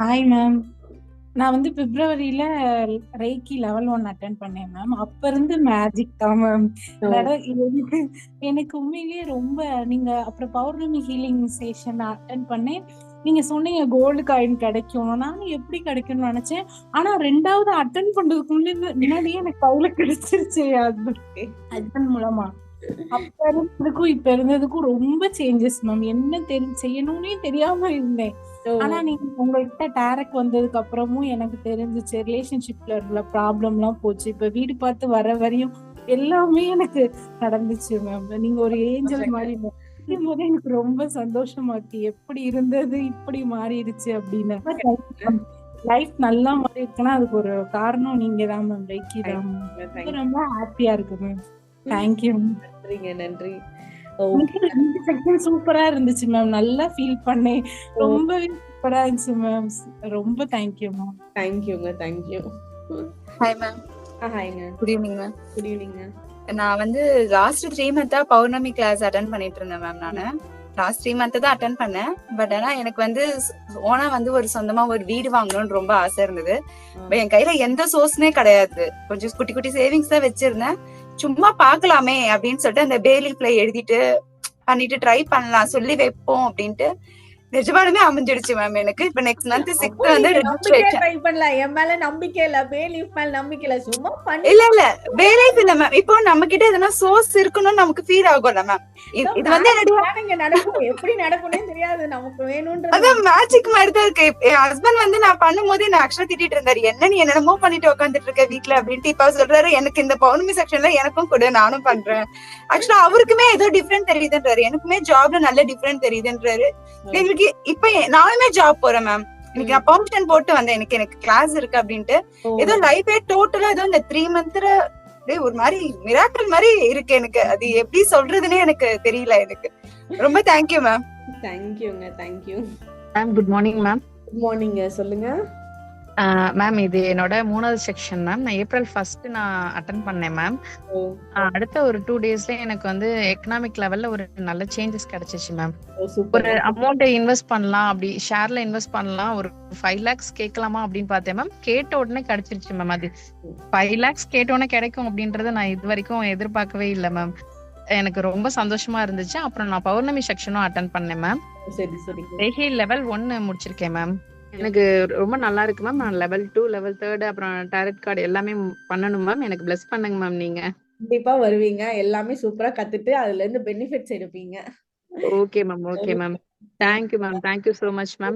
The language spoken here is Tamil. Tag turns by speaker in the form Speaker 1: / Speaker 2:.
Speaker 1: Hi ma'am. நான் வந்து பிப்ரவரியில ரெய்க்கி லெவல் 1 அட்டெண்ட் பண்ணேன் மேம். அப்ப இருந்து மேஜிக் தான் மேம். எனக்கு எனக்கு உண்மையிலேயே ரொம்ப நீங்க அப்புறம் பௌர்ணமி ஹீலிங் செஷன் அட்டெண்ட் பண்ணேன். நீங்க சொன்னீங்க கோல்டு காயின் கிடைக்கும். நானும் எப்படி கிடைக்கும்னு நெனச்சேன். ஆனா 2வது அட்டெண்ட் பண்றதுக்குள்ள முன்னாடியே எனக்கு கையில கிடைச்சிருச்சு ஹஸ்பண்ட். ஹஸ்பண்ட் மூலமா. அப்ப இருந்ததுக்கும், இப்ப இருந்ததுக்கும் ரொம்ப சேஞ்சஸ் மேம். என்ன தெரி செய்யணும்னே தெரியாம இருந்தேன். ஆனா நீங்க உங்கள்ட்ட டாரக் வந்ததுக்கு அப்புறமும் எனக்கு தெரிஞ்சுச்சு. ரிலேஷன்ஷிப்ல உள்ள ப்ராப்ளம்லாம் போச்சு. இப்ப வீடு பார்த்து வர வரையும் எல்லாமே எனக்கு நடந்துச்சு மேம். நீங்க ஒரு ஏஞ்சல் மேம். கேட்கும்போதே எனக்கு ரொம்ப சந்தோஷமா இருக்கு. எப்படி இருந்தது இப்படி மாறிடுச்சு அப்படின்னு. லைஃப் நல்லா மாறி இருக்குன்னா, அதுக்கு ஒரு காரணம் நீங்க தான் மேம். தான்
Speaker 2: தேங்க்
Speaker 1: ரொம்ப ஹேப்பியா இருக்கு மேம். Thank you.
Speaker 2: நன்றிங்க, நன்றி. ஓகே.
Speaker 1: எனக்கு 2 செகண்ட் சூப்பரா இருந்துச்சு மேம். நல்லா ஃபீல் பண்ணேன்.
Speaker 2: ஓ!
Speaker 1: ரொம்பவே சூப்பரா இருந்துச்சு மேம். ரொம்ப தேங்க் யூ மேம்.
Speaker 2: தேங்க்யூங்க, தேங்க்யூ.
Speaker 3: Hi ma'am.
Speaker 2: ஆ ஹாய்ங்க.
Speaker 3: Good evening ma'am.
Speaker 2: குட் ஈவினிங்க.
Speaker 3: நான் வந்து லாஸ்ட் 3 மந்த்தா பௌர்ணமி கிளாஸ் அட்டெண்ட் பண்ணிட்டு இருந்தேன் மேம் நானு. லாஸ்ட் 3 மந்த் தான் அட்டெண்ட் பண்ணேன். பட் ஆனா எனக்கு வந்து ஓனா வந்து ஒரு சொந்தமா ஒரு வீடு வாங்கணும்னு ரொம்ப ஆசை இருந்தது. என் கையில எந்த சோர்ஸ்னே கிடையாது. கொஞ்சம் குட்டி குட்டி சேவிங்ஸ் தான் வச்சிருந்தேன். சும்மா பாக்கலாமே அப்படின்னு சொல்லிட்டு அந்த பேலி பிளே எழுதிட்டு பண்ணிட்டு ட்ரை பண்ணலாம் சொல்லி வைப்போம் அப்படின்ட்டு நிஜமாலுமே அமைஞ்சிடுச்சு மேம் எனக்கு. இப்ப நெக்ஸ்ட் மந்த் 6th
Speaker 4: அப்போ
Speaker 3: வந்து.
Speaker 4: ட்ரை பண்ணலாம். என் மேல நம்பிக்கை இல்ல. பே லீஃப் மேல நம்பிக்கை இல்ல. சும்மா பண்ணி
Speaker 3: இல்ல இல்ல பே லைஃப் இல்ல மேம். இப்போ நம்ம கிட்ட எதனா சோர்ஸ் இருக்கணும்னு நமக்கு ஃபீல் ஆகும்ல மேம். இது வந்து என்னுடைய
Speaker 4: நடக்கும். எப்படி நடக்கும்னே தெரியாது. நமக்கு வேணும்ன்றது
Speaker 3: அதான் மேஜிக் மாதிரி தான் இருக்கு. என் ஹஸ்பண்ட் வந்து நான் பண்ணும்போது என்ன ஆக்சுவலா திட்டிட்டு இருந்தாரு. என்ன நீ என்னென்னமோ பண்ணிட்டு உட்காந்துட்டு இருக்க வீட்ல அப்படின்ட்டு இப்ப சொல்றாரு எனக்கு இந்த பௌர்ணமி செக்ஷன்ல எனக்கும் கொடு நானும் பண்றேன். ஆக்சுவலா அவருக்குமே ஏதோ டிஃபரெண்ட் தெரியுதுன்றாரு. எனக்குமே ஜாப்ல நல்ல டிஃபரெண்ட் தெரியுதுன்றாரு. எங்களுக்கு இப்ப நானுமே ஜாப் போறேன் மேம். இன்னைக்கு நான் பர்மிஷன் போட்டு வந்தேன். எனக்கு எனக்கு கிளாஸ் இருக்கு அப்படின்ட்டு. ஏதோ லைஃபே டோட்டலா ஏதோ இந்த த்ரீ மந்த்ல அப்படியே ஒரு மாதிரி மிராக்கிள் மாதிரி இருக்கு எனக்கு. அது எப்படி சொல்றதுன்னே எனக்கு தெரியல எனக்கு. ரொம்ப தேங்க்யூ மேம்.
Speaker 2: தேங்க்யூங்க, thank you.
Speaker 5: Ma'am good morning ma'am
Speaker 2: good மார்னிங்க. சொல்லுங்க.
Speaker 5: மேம் இது என்னோட மூணாவது செக்ஷன் மேம் நான் ஏப்ரல் ஃபர்ஸ்ட் நான் அட்டன் பண்ணேன் மேம்! அடுத்த ஒரு டூ டேஸ்ல எனக்கு வந்து எக்கனாமிக் லெவல்ல ஒரு நல்ல சேஞ்சஸ் கிடைச்சிச்சு மேம்! ஒரு. அமௌண்ட் இன்வெஸ்ட் பண்ணலாம் அப்படி ஷேர்ல இன்வெஸ்ட் பண்ணலாம். ஒரு ஃபைவ் லேக்ஸ் கேட்கலாமா அப்படின்னு பார்த்தேன் மேம் கேட்ட உடனே கிடைச்சிருச்சு மேம் அது ஃபைவ் லேக்ஸ் கேட்ட உடனே கிடைக்கும் அப்படின்றத நான் இது வரைக்கும் எதிர்பார்க்கவே இல்லை மேம் எனக்கு ரொம்ப சந்தோஷமா இருந்துச்சு. அப்புறம் நான் பௌர்ணமி செக்ஷனும் அட்டன் பண்ணேன் மேம்
Speaker 2: சரி,
Speaker 5: லெவல் ஒன்னு முடிச்சிருக்கேன் மேம் எனக்கு ரொம்ப நல்லா இருக்கு மேம் நான் லெவல் டூ லெவல் தேர்ட் அப்புறம் டேரட் கார்டு எல்லாமே பண்ணணும் மேம் எனக்கு பிளஸ் பண்ணுங்க மேம் நீங்க.
Speaker 2: கண்டிப்பா வருவீங்க. எல்லாமே சூப்பரா கத்துட்டு அதுல இருந்து பெனிஃபிட்ஸ் எடுப்பீங்க.
Speaker 5: Okay ma'am okay ma'am thank you ma'am thank you so much ma'am